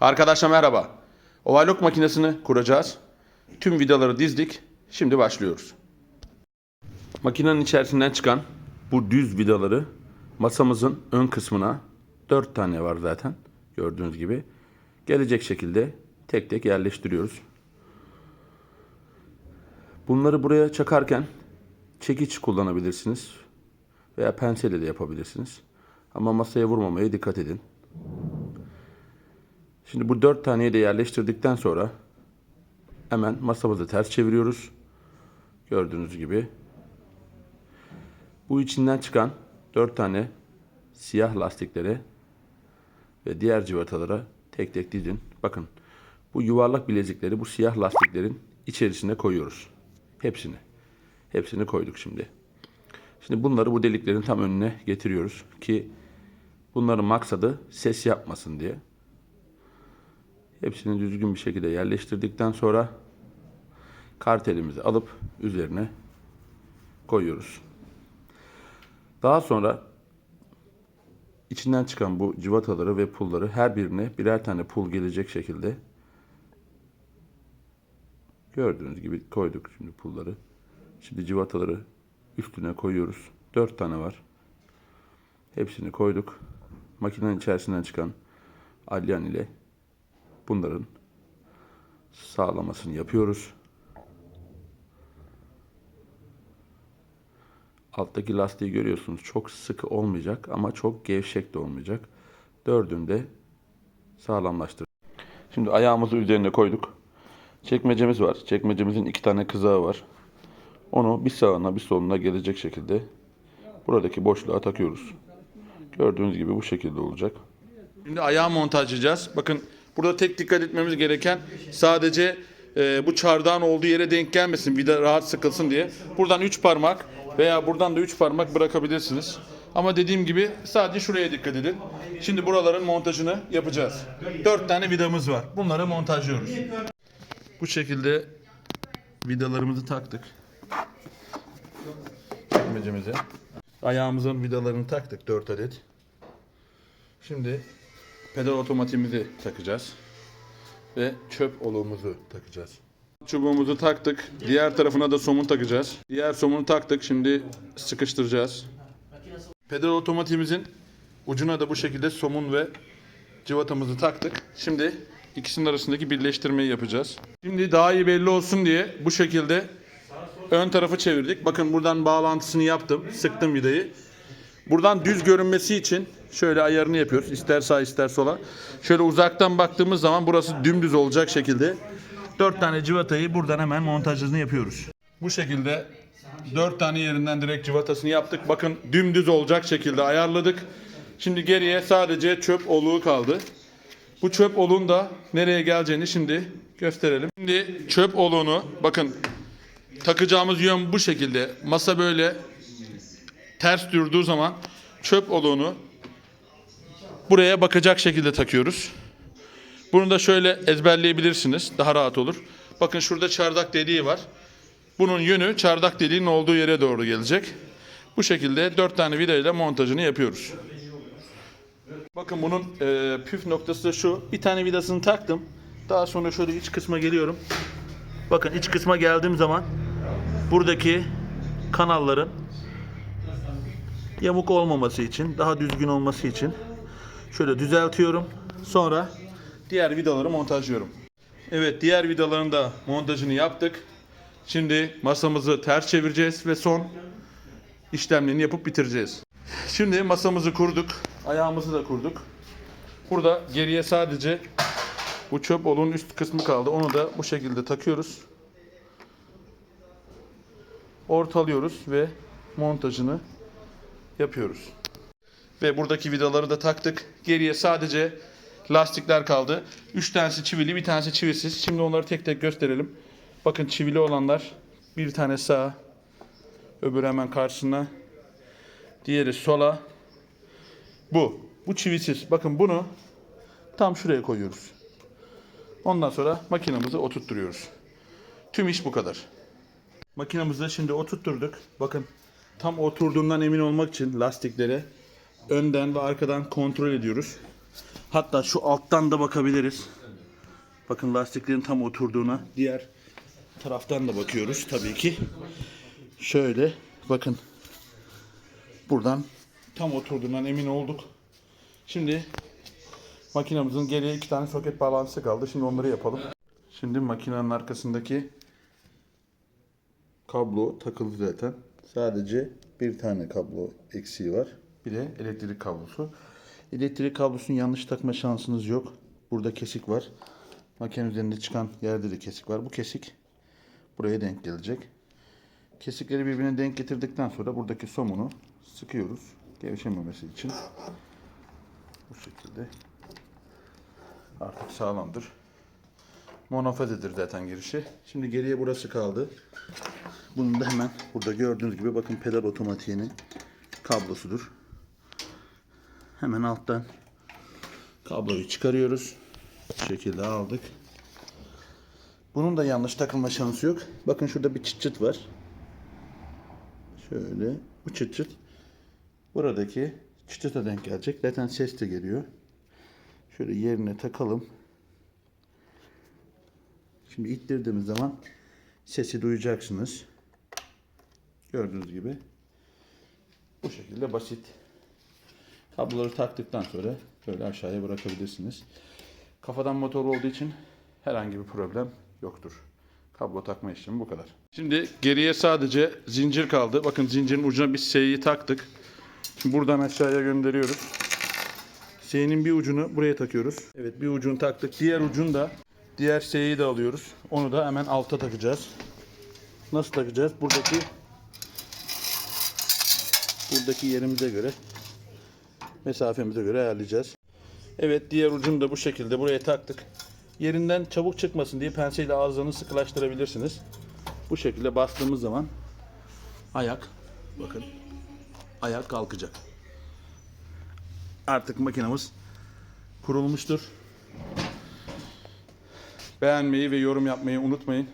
Arkadaşlar merhaba. Overlock makinesini kuracağız. Tüm vidaları dizdik. Şimdi başlıyoruz. Makinenin içerisinden çıkan bu düz vidaları masamızın ön kısmına 4 tane var zaten gördüğünüz gibi. Gelecek şekilde tek tek yerleştiriyoruz. Bunları buraya çakarken çekiç kullanabilirsiniz veya penselle de yapabilirsiniz. Ama masaya vurmamaya dikkat edin. Şimdi bu dört taneyi de yerleştirdikten sonra hemen masamızı ters çeviriyoruz. Gördüğünüz gibi. Bu içinden çıkan dört tane siyah lastiklere ve diğer civatalara tek tek dizin. Bakın bu yuvarlak bilezikleri bu siyah lastiklerin içerisine koyuyoruz. Hepsini. Hepsini koyduk şimdi. Şimdi bunları bu deliklerin tam önüne getiriyoruz ki bunların maksadı ses yapmasın diye. Hepsini düzgün bir şekilde yerleştirdikten sonra kartelimizi alıp üzerine koyuyoruz. Daha sonra içinden çıkan bu civataları ve pulları her birine birer tane pul gelecek şekilde gördüğünüz gibi koyduk şimdi pulları. Şimdi civataları üstüne koyuyoruz. Dört tane var. Hepsini koyduk. Makinenin içerisinden çıkan alyan ile bunların sağlamasını yapıyoruz. Alttaki lastiği görüyorsunuz. Çok sıkı olmayacak ama çok gevşek de olmayacak. Dördünde sağlamlaştır. Şimdi ayağımızı üzerine koyduk. Çekmecemiz var. Çekmecemizin iki tane kızağı var. Onu bir sağına bir soluna gelecek şekilde buradaki boşluğa takıyoruz. Gördüğünüz gibi bu şekilde olacak. Şimdi ayağı montajlayacağız. Bakın burada tek dikkat etmemiz gereken sadece e, bu çardağın olduğu yere denk gelmesin. Vida rahat sıkılsın diye. Buradan 3 parmak veya buradan da 3 parmak bırakabilirsiniz. Ama dediğim gibi sadece şuraya dikkat edin. Şimdi buraların montajını yapacağız. 4 tane vidamız var. Bunları montajlıyoruz. Bu şekilde vidalarımızı taktık. Çekmecemize. Ayağımızın vidalarını taktık 4 adet. Şimdi pedal otomatiğimizi takacağız. Ve çöp oluğumuzu takacağız. Çubuğumuzu taktık. Diğer tarafına da somun takacağız. Diğer somunu taktık. Şimdi sıkıştıracağız. Pedal otomatiğimizin ucuna da bu şekilde somun ve cıvatamızı taktık. Şimdi ikisinin arasındaki birleştirmeyi yapacağız. Şimdi daha iyi belli olsun diye bu şekilde ön tarafı çevirdik. Bakın buradan bağlantısını yaptım. Sıktım vidayı. Buradan düz görünmesi için şöyle ayarını yapıyoruz. İster sağ ister sola. Şöyle uzaktan baktığımız zaman burası dümdüz olacak şekilde 4 tane civatayı buradan hemen montajını yapıyoruz. Bu şekilde 4 tane yerinden direkt civatasını yaptık. Bakın dümdüz olacak şekilde ayarladık. Şimdi geriye sadece çöp oluğu kaldı. Bu çöp oluğun da nereye geleceğini şimdi gösterelim. Şimdi çöp oluğunu bakın takacağımız yön bu şekilde. Masa böyle ters durduğu zaman çöp oluğunu buraya bakacak şekilde takıyoruz. Bunu da şöyle ezberleyebilirsiniz. Daha rahat olur. Bakın şurada çardak deliği var. Bunun yönü çardak deliğinin olduğu yere doğru gelecek. Bu şekilde 4 tane vida ile montajını yapıyoruz. Bakın bunun e, püf noktası da şu. Bir tane vidasını taktım. Daha sonra şöyle iç kısma geliyorum. Bakın iç kısma geldiğim zaman buradaki kanalların yamuk olmaması için, daha düzgün olması için şöyle düzeltiyorum. Sonra diğer vidaları montajlıyorum. Evet, diğer vidaların da montajını yaptık. Şimdi masamızı ters çevireceğiz ve son işlemlerini yapıp bitireceğiz. Şimdi masamızı kurduk. Ayağımızı da kurduk. Burada geriye sadece bu çöp olun üst kısmı kaldı. Onu da bu şekilde takıyoruz. Ortalıyoruz ve montajını yapıyoruz. Ve buradaki vidaları da taktık. Geriye sadece lastikler kaldı. 3 tanesi çivili, bir tanesi çivisiz. Şimdi onları tek tek gösterelim. Bakın çivili olanlar bir tane sağa, öbürü hemen karşısına. Diğeri sola. Bu. Bu çivisiz. Bakın bunu tam şuraya koyuyoruz. Ondan sonra makinamızı oturtturuyoruz. Tüm iş bu kadar. Makinamızı şimdi oturtturduk. Bakın tam oturduğundan emin olmak için lastikleri önden ve arkadan kontrol ediyoruz. Hatta şu alttan da bakabiliriz. Bakın lastiklerin tam oturduğuna. Diğer taraftan da bakıyoruz tabii ki. Şöyle bakın. Buradan tam oturduğundan emin olduk. Şimdi makinamızın geriye iki tane soket bağlantısı kaldı. Şimdi onları yapalım. Şimdi makinenin arkasındaki kablo takıldı zaten. Sadece bir tane kablo eksiği var. Bir de elektrik kablosu. Elektrik kablosunu yanlış takma şansınız yok. Burada kesik var. Makinenin üzerinde çıkan yerde de kesik var. Bu kesik buraya denk gelecek. Kesikleri birbirine denk getirdikten sonra buradaki somunu sıkıyoruz. Gevşememesi için. Bu şekilde. Artık sağlamdır. Monofazedir zaten girişi. Şimdi geriye burası kaldı. Bunun da hemen burada gördüğünüz gibi bakın pedal otomatiğinin kablosudur. Hemen alttan kabloyu çıkarıyoruz. Bu şekilde aldık. Bunun da yanlış takılma şansı yok. Bakın şurada bir çıt çıt var. Şöyle bu çıt çıt buradaki çıt çıta denk gelecek. Zaten ses de geliyor. Şöyle yerine takalım. Şimdi ittirdiğimiz zaman sesi duyacaksınız. Gördüğünüz gibi. Bu şekilde basit. Kabloları taktıktan sonra böyle aşağıya bırakabilirsiniz. Kafadan motor olduğu için herhangi bir problem yoktur. Kablo takma işlemi bu kadar. Şimdi geriye sadece zincir kaldı. Bakın zincirin ucuna bir S'yi taktık. Şimdi buradan aşağıya gönderiyoruz. S'nin bir ucunu buraya takıyoruz. Evet bir ucunu taktık. Diğer ucunu da diğer S'yi de alıyoruz. Onu da hemen alta takacağız. Nasıl takacağız? Buradaki buradaki yerimize göre mesafemize göre ayarlayacağız. Evet diğer ucunu da bu şekilde buraya taktık. Yerinden çabuk çıkmasın diye penseyle ağızlarını sıkılaştırabilirsiniz. Bu şekilde bastığımız zaman ayak bakın ayak kalkacak. Artık makinamız kurulmuştur. Beğenmeyi ve yorum yapmayı unutmayın.